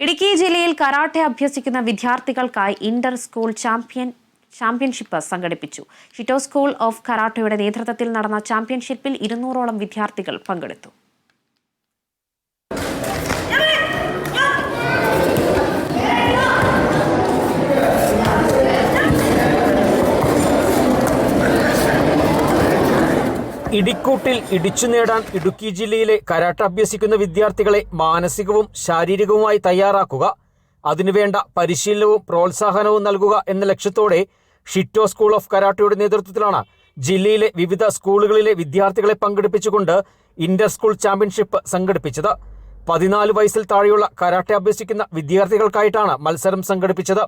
ഇടുക്കി ജില്ലയിൽ കരാട്ടെ അഭ്യസിക്കുന്ന വിദ്യാർത്ഥികൾക്കായി Inter school champion championship സംഘടിപ്പിച്ചു. ഷിറ്റോ സ്കൂൾ ഓഫ് കരാട്ടയുടെ നേതൃത്വത്തിൽ നടന്ന ചാമ്പ്യൻഷിപ്പിൽ ഇരുന്നൂറോളം വിദ്യാർത്ഥികൾ പങ്കെടുത്തു. ഇടിക്കൂട്ടിൽ ഇടിച്ചു നേടാൻ ഇടുക്കി ജില്ലയിലെ കരാട്ട അഭ്യസിക്കുന്ന വിദ്യാർത്ഥികളെ മാനസികവും ശാരീരികവുമായി തയ്യാറാക്കുക അതിനുവേണ്ട പരിശീലനവും പ്രോത്സാഹനവും നൽകുക എന്ന ലക്ഷ്യത്തോടെ ഷിറ്റോ സ്കൂൾ ഓഫ് കരാട്ടയുടെ നേതൃത്വത്തിലാണ് ജില്ലയിലെ വിവിധ സ്കൂളുകളിലെ വിദ്യാർത്ഥികളെ പങ്കെടുപ്പിച്ചുകൊണ്ട് ഇന്റർ സ്കൂൾ ചാമ്പ്യൻഷിപ്പ് സംഘടിപ്പിച്ചത്. പതിനാല് വയസ്സിൽ താഴെയുള്ള കരാട്ടെ അഭ്യസിക്കുന്ന വിദ്യാർത്ഥികൾക്കായിട്ടാണ് മത്സരം സംഘടിപ്പിച്ചത്.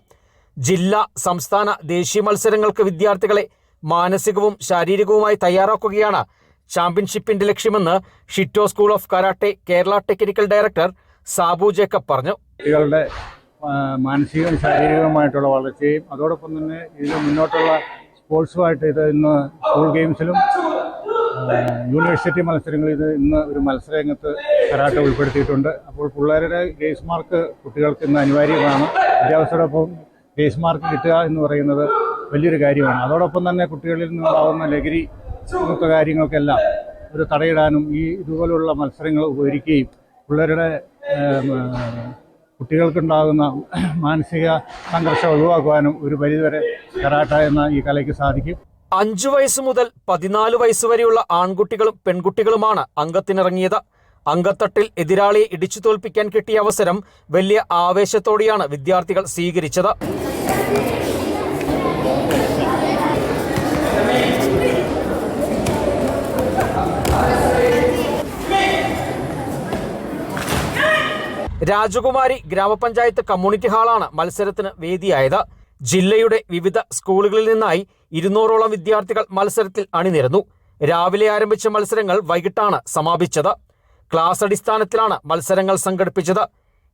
ജില്ലാ സംസ്ഥാന ദേശീയ മത്സരങ്ങൾക്ക് വിദ്യാർത്ഥികളെ മാനസികവും ശാരീരികവുമായി തയ്യാറാക്കുകയാണ്. ചാമ്പ്യൻഷിപ്പിന്റെ ലക്ഷ്യമെന്ന് Shito school of karate Kerala technical director Sabu Jacob പറഞ്ഞു. കുട്ടികളുടെ മാനസികവും ശാരീരികവുമായിട്ടുള്ള വളർച്ചയും അതോടൊപ്പം തന്നെ ഇതിൽ മുന്നോട്ടുള്ള സ്പോർട്സുമായിട്ട് ഇത് ഇന്ന് സ്കൂൾ ഗെയിംസിലും യൂണിവേഴ്സിറ്റി മത്സരങ്ങളിൽ ഇത് ഇന്ന് ഒരു മത്സരരംഗത്ത് കരാട്ട ഉൾപ്പെടുത്തിയിട്ടുണ്ട്. അപ്പോൾ പിള്ളേരുടെ ഗ്രേസ് മാർക്ക് കുട്ടികൾക്ക് ഇന്ന് അനിവാര്യമാണ്. വിദ്യാഭ്യാസത്തോടൊപ്പം ഗ്രേസ് മാർക്ക് കിട്ടുക എന്ന് പറയുന്നത് വലിയൊരു കാര്യമാണ്. അതോടൊപ്പം തന്നെ കുട്ടികളിൽ നിന്നുണ്ടാകുന്ന ലഹരി മുക്ത കാര്യങ്ങൾക്കെല്ലാം ഒരു തടയിടാനും ഈ ഇതുപോലുള്ള മത്സരങ്ങൾ ഉപകരിക്കുകയും പിള്ളേരുടെ കുട്ടികൾക്കുണ്ടാകുന്ന മാനസിക സംഘർഷം ഒഴിവാക്കുവാനും ഒരു പരിധിവരെ കരാട്ട എന്ന ഈ കലയ്ക്ക് സാധിക്കും. അഞ്ചു വയസ്സ് മുതൽ പതിനാല് വയസ്സ് വരെയുള്ള ആൺകുട്ടികളും പെൺകുട്ടികളുമാണ് അംഗത്തിനിറങ്ങിയത്. അംഗത്തട്ടിൽ എതിരാളിയെ ഇടിച്ചു തോൽപ്പിക്കാൻ കിട്ടിയ അവസരം വലിയ ആവേശത്തോടെയാണ് വിദ്യാർത്ഥികൾ സ്വീകരിച്ചത്. രാജകുമാരി ഗ്രാമപഞ്ചായത്ത് കമ്മ്യൂണിറ്റി ഹാളാണ് മത്സരത്തിന് വേദിയായത്. ജില്ലയുടെ വിവിധ സ്കൂളുകളിൽ നിന്നായി ഇരുന്നൂറോളം വിദ്യാർത്ഥികൾ മത്സരത്തിൽ അണിനിരന്നു. രാവിലെ ആരംഭിച്ച മത്സരങ്ങൾ വൈകിട്ടാണ് സമാപിച്ചത്. ക്ലാസ് അടിസ്ഥാനത്തിലാണ് മത്സരങ്ങൾ സംഘടിപ്പിച്ചത്.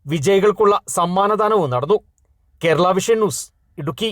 വിജയികൾക്കുള്ള സമ്മാനദാനവും നടന്നു. Kerala vision news Idukki.